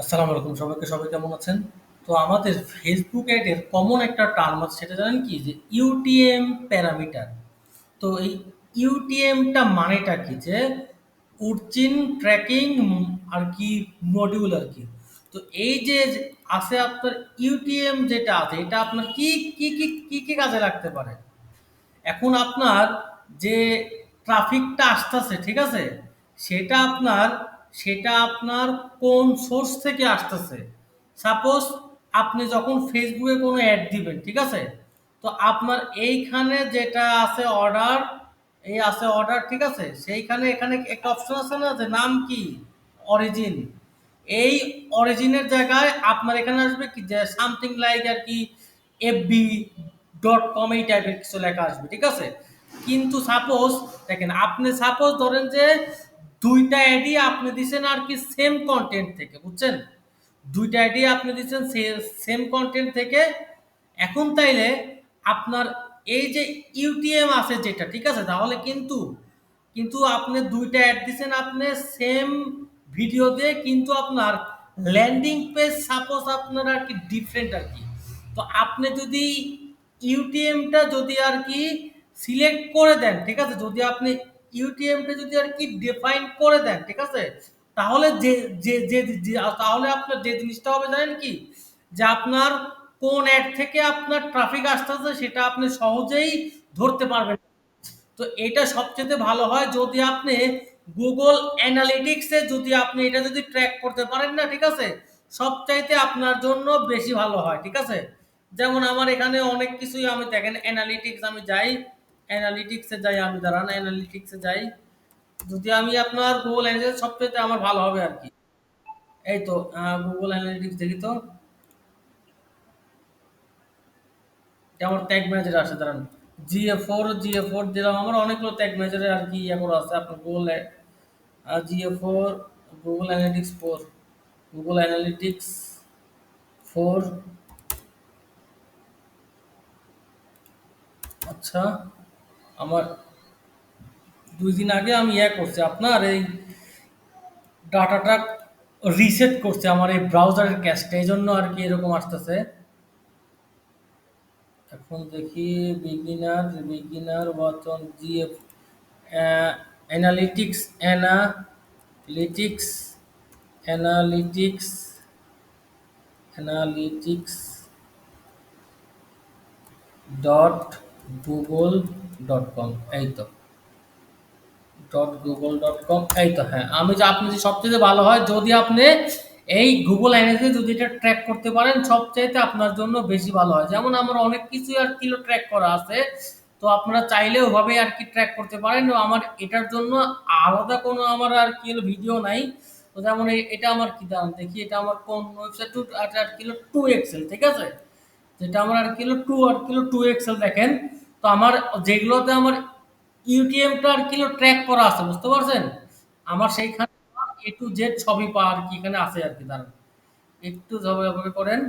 আসসালামু আলাইকুম সবাইকে, সবাই কেমন আছেন? তো আমাদের ফেসবুক অ্যাডের কমন একটা টার্ম আছে, সেটা জানেন কি? যে ইউটিএম প্যারামিটার তো এই ইউটিএমটা মানেটা কি? যে উর্চিন ট্র্যাকিং আর কি মডিউল আর কি। তো এই যে আছে আপনার ইউটিএম যেটা আছে, এটা আপনার কি কি কি কি কি কাজে লাগতে পারে? এখন আপনার যে ট্রাফিকটা আসতেছে, ঠিক আছে? সেটা আপনার সেটা আপনার কোন সোর্স থেকে আসতেছে? সাপোজ আপনি যখন ফেসবুকে কোনো অ্যাড দিবেন, ঠিক আছে? তো আপনার এইখানে যেটা আছে অর্ডার এই আছে অর্ডার ঠিক আছে? সেইখানে এখানে একটা অপশন আছে না যে নাম কি? অরিজিন এই অরিজিনের জায়গায় আপনার এখানে আসবে কি? যে সামথিং লাইক আর কি এফবি ডট কম এই টাইপের কিছু লেখা আসবে, ঠিক আছে? কিন্তু সাপোজ দেখেন, আপনি সাপোজ ধরেন যে দুইটা আইডি আপনি দিছেন আর কি সেম কন্টেন্ট থেকে, বুঝছেন? দুইটা আইডি আপনি দিচ্ছেন সেম কন্টেন্ট থেকে। এখন তাইলে আপনার এই যে ইউটিএম আছে যেটা, ঠিক আছে? তাহলে কিন্তু কিন্তু আপনি দুইটা অ্যাড দিচ্ছেন আপনি সেম ভিডিও দিয়ে কিন্তু আপনার ল্যান্ডিং পেজ সাপোজ আপনার আর কি ডিফারেন্ট আর কি। তো আপনি যদি ইউটিএমটা যদি আর কি সিলেক্ট করে দেন, ঠিক আছে? যদি আপনি ইউটিএমটা যদি আর কি ডিফাইন করে দেন, ঠিক আছে? তাহলে যে যে যে তাহলে আপনার যে জিনিসটা হবে জানেন কি? যে আপনার কোন অ্যাড থেকে আপনার ট্রাফিক আসতেছে সেটা আপনি সহজেই ধরতে পারবেন। তো এটা সবচেয়ে ভালো হয় যদি আপনি গুগল অ্যানালিটিক্সে যদি আপনি এটা যদি ট্র্যাক করতে পারেন না, ঠিক আছে? সবচাইতে আপনার জন্য বেশি ভালো হয়, ঠিক আছে? যেমন আমার এখানে অনেক কিছুই আমি দেখেন অ্যানালিটিক্স আমি যাই অ্যানালিটিক্সে যাই আমি, দাঁড়ান অ্যানালিটিক্সে যাই। যদি আমি আপনার গুগল অ্যানালিটিক্স সবচেয়ে আমার ভালো হবে আর কি। এই তো গুগল অ্যানালিটিক্স দেখি তো। আমার ট্যাগ ম্যানেজার আসে, দাঁড়ান। জিএ ফোর জিএ ফোর দিলাম আমার, অনেকগুলো ট্যাগ ম্যানেজারে আর কি ইয়ে করা আছে। আপনার Google G A four Google analytics four Google analytics four আচ্ছা। আমার দুই দিন আগে আমি ইয়ে করছি, আপনার এই ডাটাটা রিসেট করছে আমার এই ব্রাউজারের ক্যাশটা এই জন্য আর কি এরকম আসতেছে। এখন দেখি beginner beginner ওয়াচন G F analytics analytics analytics analytics dot Google dot com এই তো। ডট গুগল ডট কম এই তো হ্যাঁ। আমি যে আপনি সবচেয়ে ভালো হয়, যদি আপনি এই গুগল অ্যানালিসিস যদি এটা ট্র্যাক করতে পারেন, সবচাইতে আপনার জন্য বেশি ভালো হয়। যেমন আমার অনেক কিছুই আর কিলো ট্র্যাক করা আছে, তো আপনারা চাইলে ওভাবে আর কি ট্র্যাক করতে পারেন। আমার এটার জন্য আলাদা কোনো আমার আর কি ভিডিও নাই। তো যেমন এটা আমার কি দাম দেখি এটা আমার কোন ওয়েবসাইট টু আর কিলো টু এক্সেল ঠিক আছে? যেটা আমার আর কিলো টু আর কিলো টু এক্সেল দেখেন। তো আমার যেগুলোতে আমার ইউটিএমটা আর কিলো ট্র্যাক করা আছে, বুঝতে পারছেন? আমার সেইখানে এ টু জেড সবই পা আর কি এখানে আছে আর কি, দাঁড়ান। একটু জবাবে করেন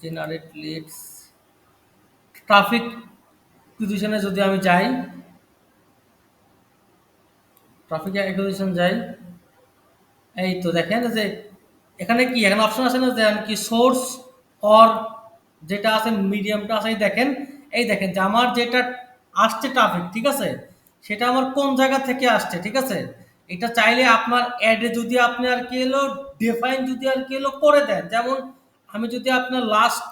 জেনারেট লিডস ট্রাফিক অ্যাকুইজিশনে যদি আমি যাই ট্রাফিক অ্যাকুইজিশন যাই, এই তো দেখেন যে এখানে কি, এখানে অপশন আছে না যে আমি কি সোর্স অর যেটা আছে মিডিয়ামটা আছে দেখেন, এই দেখেন যে আমার যেটা আসছে ট্রাফিক ঠিক আছে? সেটা আমার কোন জায়গা থেকে আসছে, ঠিক আছে? এটা চাইলে আপনার অ্যাডে যদি আপনি আর কি এলো ডিফাইন যদি আর কি এলো করে দেন। যেমন আমি যদি আপনার লাস্ট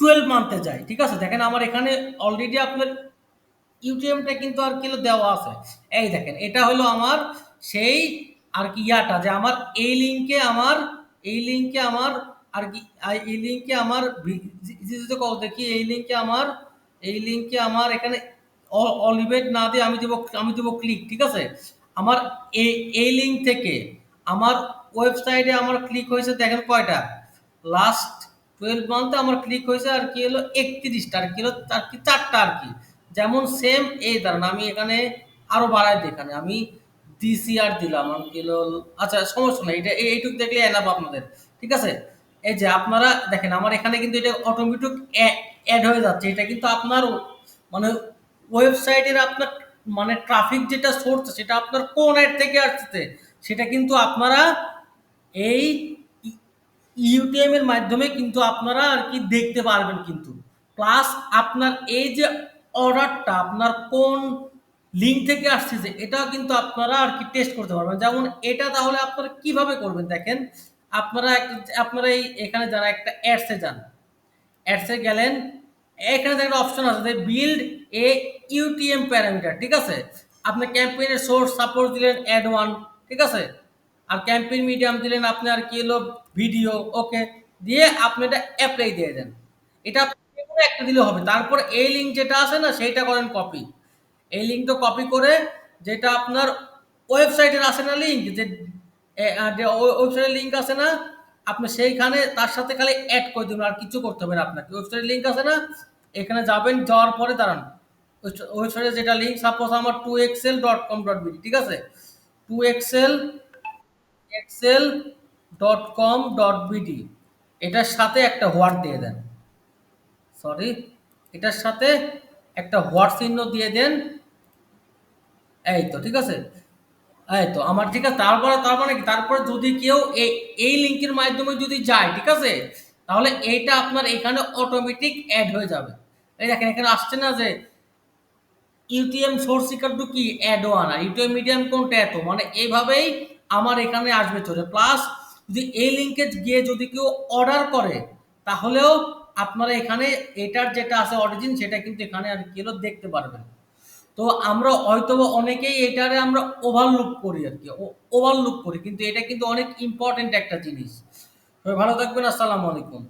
টুয়েলভ মান্থে যাই, ঠিক আছে? দেখেন আমার এখানে অলরেডি আপনার ইউটিএমটা কিন্তু আর কিলো দেওয়া আছে। এই দেখেন, এটা হলো আমার সেই আর কি ইয়াটা, যে আমার এই লিঙ্কে আমার, এই লিঙ্কে আমার আর কি এই লিঙ্কে আমার দেখি, এই লিঙ্কে আমার, এই লিঙ্কে আমার এখানে অলিভেট না দিয়ে আমি দেবো আমি দেবো ক্লিক ঠিক আছে? আমার এই এই লিঙ্ক থেকে আমার ওয়েবসাইটে আমার ক্লিক হয়েছে, দেখেন কয়টা? লাস্ট টুয়েলভ মান্থে আমার ক্লিক হয়েছে, আর কি হলো একত্রিশটা, আর কি হলো আর কি চারটা, আর কি। যেমন সেম এই, দাঁড়ান, আমি এখানে আরও বাড়াই দিই এখানে, আমি ডিসিআর দিলাম আমি কি হলো আচ্ছা সমস্যা নেই, এটা এই- এইটুকু দেখলে এনাফ আপনাদের, ঠিক আছে? এই যে আপনারা দেখেন, আমার এখানে কিন্তু এটা অটোমেটিক অ্যাড হয়ে যাচ্ছে। এটা কিন্তু আপনার মানে ওয়েবসাইটের আপনার মানে ট্রাফিক যেটা সোর্স সেটা আপনার কোন অ্যাড থেকে আসছে, সেটা কিন্তু আপনারা এই ইউটিএম এর মাধ্যমে কিন্তু আপনারা আর কি দেখতে পারবেন কিন্তু। প্লাস আপনার এই যে অর্ডারটা আপনার কোন লিঙ্ক থেকে আসছে, যে এটাও কিন্তু আপনারা আর কি টেস্ট করতে পারবেন। যেমন এটা তাহলে আপনারা কীভাবে করবেন দেখেন? আপনারা আপনারা এই এখানে যারা একটা অ্যাডসে যান অ্যাডসে গেলেন, এখানে একটা অপশন আছে যে বিল্ড এ ইউটিএম প্যারামিটার ঠিক আছে? আপনি ক্যাম্পেইনের সোর্স সাপোর্ট দিলেন অ্যাড ওয়ান ঠিক আছে? আর ক্যাম্পেইন মিডিয়াম দিলেন আপনি, আর কি হলো? ভিডিও ওকে দিয়ে আপনি এটা অ্যাপ্লাই দিয়ে দেন। এটা আপনি একটা দিলে হবে। তারপর এই লিঙ্ক যেটা আছে না, সেইটা করেন কপি এই লিঙ্ক তো কপি করে যেটা আপনার ওয়েবসাইটের আছে না লিঙ্ক যে ওয়েবসাইটের লিঙ্ক আছে না, আপনি সেইখানে তার সাথে খালি অ্যাড করে দেবেন, আর কিছু করতে হবে না আপনাকে। ওয়েবসাইটের লিঙ্ক আছে না, এখানে যাবেন, যাওয়ার পরে দাঁড়ান। ওয়েবসাইটে যেটা লিঙ্ক সাপোজ আমার two excel dot com dot B D ঠিক আছে? Two excel excel dot com dot B D এটার সাথে একটা হোয়াট দিয়ে দেন। সরি এটার সাথে একটা হোয়াট চিহ্ন দিয়ে দেন। এই তো, ঠিক আছে? তো, আমার ঠিক আছে, তারপরে তার মানে কি? তারপরে যদি কেউ এই এই লিঙ্কের মাধ্যমে যদি যায়, ঠিক আছে? তাহলে এইটা আপনার এখানে অটোমেটিক অ্যাড হয়ে যাবে। এই দেখেন, এখানে আসছে না যে ইউটিএম সোর্স ইকার টু কি অ্যাড ওয়ান আর ইউটিএম মিডিয়াম কোনটা এত? মানে এইভাবেই আমার এখানে আসবে চলে। প্লাস যদি এই লিঙ্কে গিয়ে যদি কেউ অর্ডার করে, তাহলেও আপনারা এখানে এটার যেটা আছে অরিজিন সেটা কিন্তু এখানে আর কি দেখতে পারবেন। তো আমরা হয়তো অনেকেই এটারে আমরা ওভারলুক করি আর কি ওভারলুক করি, কিন্তু এটা কিন্তু অনেক ইম্পর্টেন্ট একটা জিনিস। ভালো থাকবেন, আসসালামু আলাইকুম।